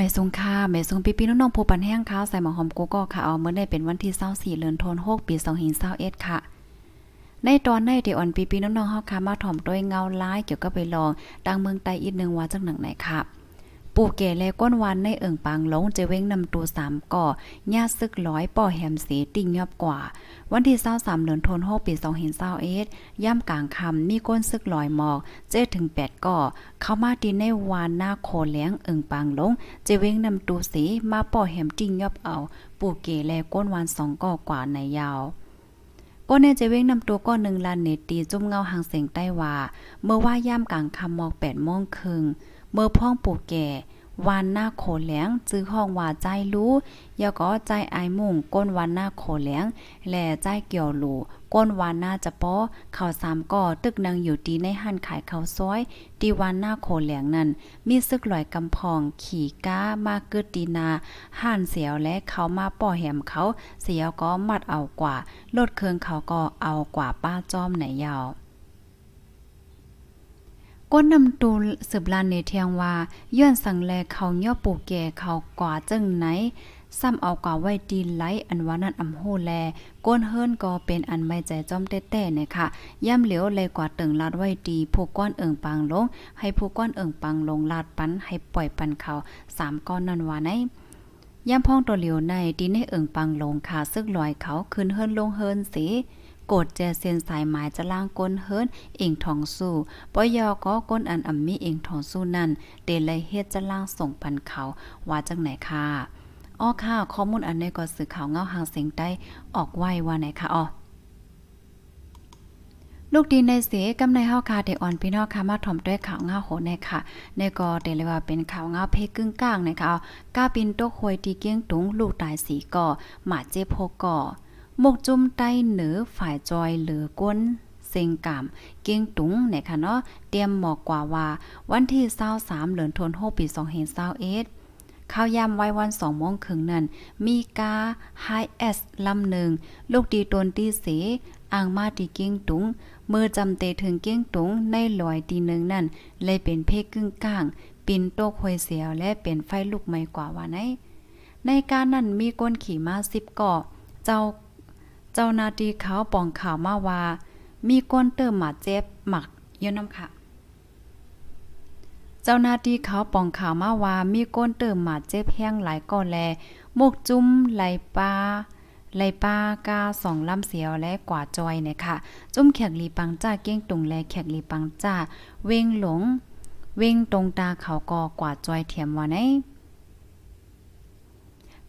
ไม่ทรงค่าไม่ทรงปีปีน้องๆผู้ปันแห้งข้าวใส่หมอหอมกูก็ค่ะเอาเมื่อได้เป็นวันที่24เดือนธันวาคมปี2521ค่ะ ในตอนในที่อ่อนปีปีน้องๆเฮาค่ะมาถ่อมด้วยเงาลายเกี่ยวกับไปลองดังเมืองไต้อีกนึงว่าจังหนังไหนค่ะ ปู่เก๋แลก้นวันในเอิ่งปางหลงจะเว้งนำตัวสามก่อญาซึกร้อยป่อแหมเสติ่งยอบกว่า วันที่23เดือนธันวาคมปี2521ย่ำกลางคำมีก้นซึกลอยหมอก7ถึง8ก่อ เข้ามาตีในวานหน้าโคแหลงเอิ่งปางหลงจะเว้งนำตัวสีมาป่อแหมติ่งยอบเอา ปู่เก๋แลก้นวันสองก่อกว่าในยาวก้นเนจะเว้งนำตัวก้อนหนึ่งลานเนตีจุ่มเงาหางเสียงใต้ว่า เมื่อว่าย่ำกลางคำหมอก8โมงครึ่ง เมื่อพ่องปู่แก่วานหน้าโขแหลงจื้อห้องว่าใจรู้ยาก็ใจอายมุ่งก้นวานหน้าโขแหลงแหล่ใจเกี่ยวหลูก้นวานหน้าจะป้อข้าวสามก่อตึกนางอยู่ดีในหันขายข้าวซอยตีวานหน้าโขแหลงนั้น มีซึกลอยกำพอง ขี่ก้ามาเกิดตีนาห่านเสียวและเขามาป่อแหมเขา เสียวก็มัดเอากว่าลดเครื่องเขาก็เอากว่าป้าจอมไหนยาว ก้นนำตูสืบลานในเทียงว่าย้อนสังแลเขาย่อปู่แก่เขากว่าจึงไหน ซ้ำเอากว่าไว้ดีไหลอันว่านั้นอำโหแล ก้นเฮิรนก็เป็นอันไม่ใจจอมแต้ๆเนี่ยค่ะ ย่ำเหลียวเลยกว่าเติงลาดไว้ดีผู้ก้อนเอิงปังลง ให้ผู้ก้อนเอิงปังลงลาดปันให้ปล่อยปันเขาสามก้อนนั้นว่าไหนย่ำพ่องตัวเหลียวในดีในเอิงปังลงค่ะซึกลอยเขาขึ้นเฮิรนลงเฮิรนสิ โกดแจเซียนสายหมายจะล่างก้นเฮิรนเองทองสู้ปอยอก็ก้นอันอ่ำมีเองทองสู้นั่นเดเลยเฮ็ดจะล่างส่งปันเขาว่าจังไหนค่ะอ้อค่ะข้อมูลอันนี้ก็สื่อข่าวเงาหางเสียงได้ออกไว้ว่าไหนค่ะอ้อลูกดีในเสกำในเฮาคาเดออนพี่น้องค่ะมาถ่อมด้วยข่าวเงาโหในค่ะในก็เดเลยว่าเป็นข่าวเงาเพกึ่งกลางนะคะก้าปินโตกหวยตีเกี้ยงตุงลูกตายสีก่อหมาเจ็บโพก่อ มกจุ่มใต้เหนือฝ่ายจอยเหลือก้นเซงกามเกียงตุงเนี่ยค่ะเนาะเตรียมหมอกกว่าว่า วันที่23เดือนธันวาคมปี2521ข้าวยามไว้วัน2โมงครึ่งนั้น มีกาไฮเอสลำหนึ่ง ลูกดีตนตีเสอ่างมาตีเกี้ยงตุง มือจำเตถึงเกี้ยงตุง ในลอยตีหนึ่งนั่น เลยเป็นเพกกึ่งกลาง ปินโตกหวยเสียวและเป็นไฟลุกไม่กว่าว่าไหน ในการนั้นมีก้นขี่มาสิบก่อ เจ้า จ้านาทีเขาป่องข่าวมาว่า มีก้นเติมหมาเจ็บหมักเยอน้ำค่ะ เจ้าหน้าที่เขาป่องข่าวมาว่า มีก้นเติมหมาเจ็บแห้งหลายก่อนแลมกจุ้มไหลปลาไหลปลากาสองลำเสียวและกว่าจอยเนี่ยค่ะ จุ้มแขกลีปังจ้าเก้งตุงและแขกลีปังจ้า เวงหลง เวงตรงตาเขากอกว่าจอยเทียมว่าไหน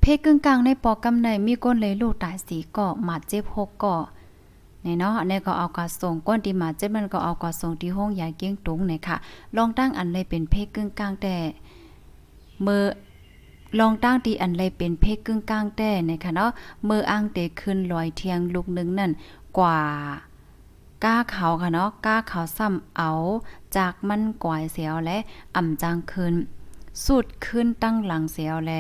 เพกึ่งกลางในปอกำในมีก้นเลยลูกตายสีเกาะหมาเจ็บหกเกาะในเนาะอันก็เอากระส่งก้นที่หมาเจ็บมันก็เอากระส่งที่ห้องยายเกี้ยงตุงเนี่ยค่ะ ลองตั้งอันเลยเป็นเพกึ่งกลางแต่เมื่อลองตั้งที่อันเลยเป็นเพกกึ่งกลางแต่นี่ยค่ะเนาะเมื่ออ้างเตขึ้นลอยเทียงลูกหนึงนั่นกว่าก้าเขาค่ะเนาะก้าเขาซ้ำเอา จากมันกวายเสียวและอ่ำจางคืน สุดขึ้นตั้งหลังเสียวแล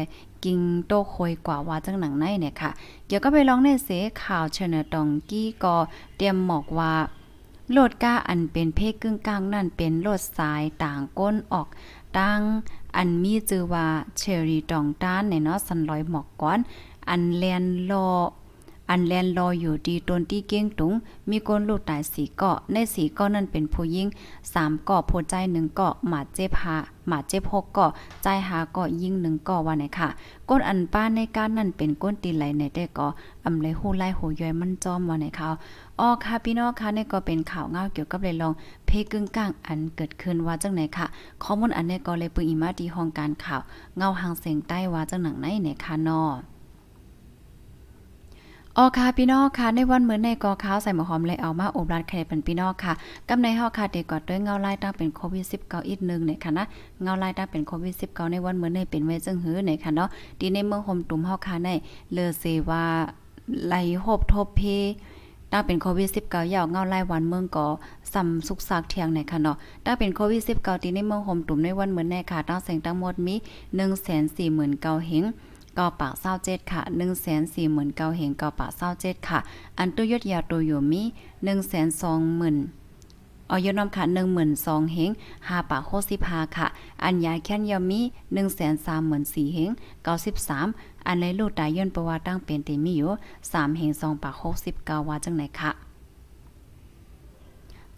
กิงโตโคยกว่าว่าจังหนังในเนี่ยค่ะ เดี๋ยวก็ไปลองในเสข่าวเชนตองกี้ก็เตรียมหมอกว่าโลดก้าอันเป็นเพศกึ่งกลางนั่นเป็นโลดสายต่างก้นออกตั้งอันมีชื่อว่าเชอรี่ตองต้านในเนาะสันลอยหมอกก้อน อันแลนรอ อันแลนรอยอยู่ดีตนที่เก้งตุง มีก้นลูกตายสีเกาะ ในสีเกาะนั้นเป็นผู้หญิงสามเกาะโพใจหนึ่งเกาะหมาเจ็บหาหมาเจ็บหกเกาะใจหาเกาะยิงหนึ่งเกาะว่าไหนค่ะ ก้นอันป้าในการนั้นเป็นก้นตีไหลในได้เกาะอำเลยหูไล่หูย้อยมันจอมว่าไหนค่ะอ๋อค่ะพี่น้องค่ะนี่ก็เป็นข่าวเงาเกี่ยวกับเลยลอง เพกึ่งกลางอันเกิดขึ้นว่าจังไหนค่ะ ข้อมูลอันนี้ก็เลยปึงอีมาที่ห้องการข่าว เงาหางเสียงใต้ว่าจังหนังไหนเนี่ยค่ะนาะ ออค่ะพี่น้องค่ะในวันเหมือนในกอข้าวใส่หมอหอมเลยเอามาอบรัดแครเป็นพี่น้องค่ะกำในเฮาค่ะเด็กกอดด้วยเงาไล่ตั้งเป็นโควิด19อีกหนึงเนี่ยค่ะนะเงาไล่ตั้งเป็นโควิด19ในวันเหมือนในเป็นไว้จึงหือเนี่ยค่ะเนาะดีในเมืองโฮมตุ่มเฮาค่ะในเลอเซว่าไหลโฮบทบเพตั้งเป็นโควิด19ยาวเงาไล่วันเมืองก่อซ้ำสุกซากเทียงในค่ะเนาะตั้งเป็นโควิด19ที่ในเมืองโฮมตุ่มในวันเหมือนในค่ะตั้งเสียงทั้งหมดมี149,000เฮง กอปากเศร้าเจ็ดค่ะหนึ่งแสนสี่หมื่นเก้าเหงกอปากเศร้าเจ็ดค่ะ อันตุยศยาตัวอยู่มีหนึ่งแสนสองหมื่นออยนอมค่ะ12,000เฮง5ปาก65ค่ะ อันยาแค้นยามี134,000เฮง93อันในลูกตายย่นประว่าตั้งเป็นเตมีอยู่3เฮง2ปาก69ว่าจังไหนค่ะ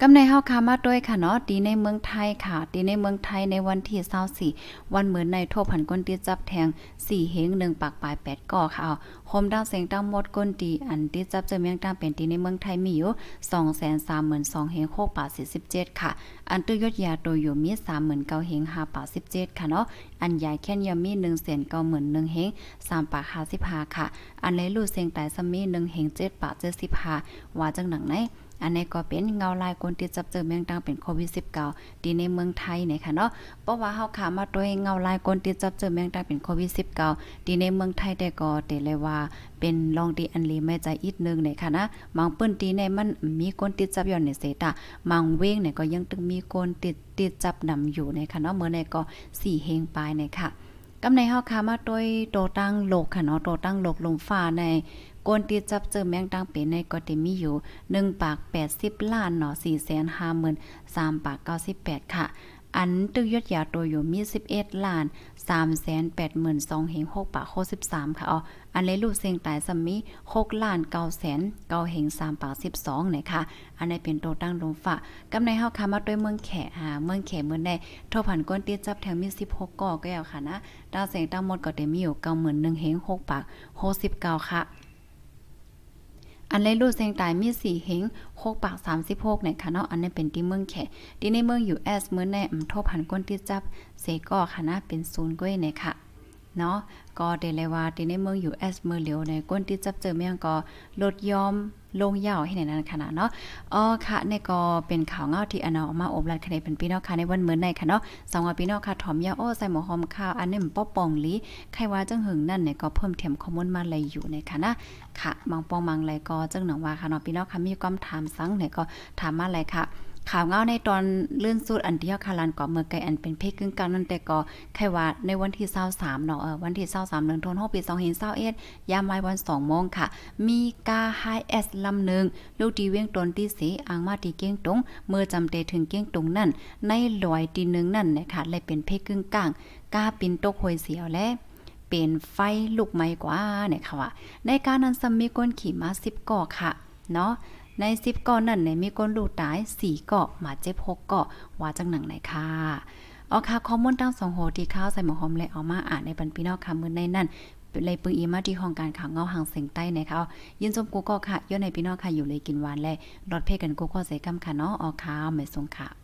กำในเฮาค่ะมาด้วยค่ะเนาะดีในเมืองไทยค่ะ ดีในเมืองไทยในวันที่24วันเหมือนในโทผันก้นตีจับแทง4เฮง1ปากปลาย8ก่อค่ะเอาโคมดาวเสียงตั้งหมดก้นตีอันตีจับเจอเมียงตั้งเป็นดีในเมืองไทยมีอยู่232,000เฮง6ปาก47ค่ะ อันตื้อยศยาโตอยู่มี39,000เฮง5ปาก17ค่ะเนาะอันใหญ่แค่นยามี191,000เฮง3ปาก55ค่ะ อันในลูเสียงตายซมี1เฮง7ปาก75ว่าจังหนังไหน อันนี้ก็เป็นเงาลายคนที่จับเจอเมืองดังเป็นโควิด -19 ดีในเมืองไทยนี่ยค่ะเนาะเพราะว่าเฮาขามาด้วยเงาลายคนที่จับเจอเมืองดังเป็นโควิด -19 ดีในเมืองไทยแต่ก็เตเลยว่าเป็นลองดีอันลีไม่ใจอีกนึงเนี่ยค่ะนะบางปื้นตีในมันมีคนติดจับอยู่ในเสตาบางเว้งเนี่ยก็ยังตึงมีคนติดติดจับนำอยู่ในค่ะเนาะเมื่อในก็4เฮงปลายเนี่ยค่ะกำในเฮาค่ะมาด้วยโตตั้งโลกค่ะเนาะโตตั้งโลกลมฟ้าใน กวนตีจับเจอแมงดังเป็นในก็ได้มีอยู่ 1 ปาก 80 ล้านเนาะ450,000 3 ปาก 98 ค่ะ อันตึกยอดยาตัวอยู่มี 11 ล้าน382,000เฮง6ปาก63ค่ะอ๋ออันเลลูกเสียงตายซัมมี6ล้าน9แสน9เฮง3ปาก12นะคะอันนี้เป็นโตตั้งลงฝากำในเฮาค่ะมาด้วยเมืองแขอ่าเมืองแขเมืองได้โทพันก้นตีจับแถวมี 16ก่อก็แล้วค่ะนะดาวเสียงตั้งหมดก็ได้มีอยู่91,000เฮง6ปาก69ค่ะ อันเลยรูดเซงตายมีสี่เฮงหกปากสามสิบหกเนี่ยค่ะเนาะอันนี้เป็นที่เมืองแขที่ในเมืองอยู่แอสเมื่อในอำทบหันก้นที่จับเซก็ค่ะนะเป็นศูนย์ก้อยเนี่ยค่ะ เนาะก็เดเลยว่าที่ในเมืองอยู่แอสเมื่อเหลียวในก้นที่จับเจอเมียงก็ลดยอมลงยาวให้ในนั้นขนาดเนาะอ๋อค่ะในก็เป็นข่าวเงาที่อันเอามาอบรัดคะแนนเป็นพี่น้องค่ะในวันเหมือนในค่ะเนาะสองว่าพี่น้องค่ะถอมยาโอ้ใส่หมอหอมข้าวอันนี้มันป้อปองลีใครว่าจังหึงนั่นเนี่ยก็เพิ่มเทียมข้อมูลมาเลยอยู่ในค่ะนะค่ะบางปองบางไรก็จังหนังว่าค่ะเนาะพี่น้องค่ะมีความถามสังเนี่ยก็ถามมาเลยค่ะ ข่าวเงาในตอนเลื่อนสุดอันเดียวค่ะลันก็เมื่อไกลอันเป็นเพศกึ่งกลางนั่นแต่ก็ใครว่าในวันที่23เนาะเออวันที่23เดือนธันวาคมปี2021ยามบ่ายวัน2โมงค่ะ มีกาไฮเอสลำหนึ่งลูกดีเวียงตนที่สีอ่างมาที่เก้งตงเมื่อจำเตถึงเก้งตงนั่น ในลอยตีหนึงนั่นนะคะเลยเป็นเพศกึ่งกลางกาปินตกหวยเสียวและเป็นไฟลุกไหม้กว่าเนี่ยค่ะว่าในการนั้นซัมมีก้นขี่มา10ก่อค่ะเนาะ ใน 10ก่อนั่นเนี่ยมีก้นลูกตาย4เกาะมาเจ็บ6เกาะว่าจังหนังไหนค่ะเอาค่ะข้อมูลตั้งสองโหที่ข้าวใส่หมอหอมและเอามาอ่านในบรรพี่น้องค่ะมื้อในนั่นเลยปึงอีมาที่ห้องการข่าวเงาหางเสียงใต้นะคะยินชมกูก็ค่ะย้อนในพี่น้องค่ะอยู่เลยกินหวานและรอดเพกันกูก็ใส่กำค่ะเนาะออค่ะไม่สงค่ะ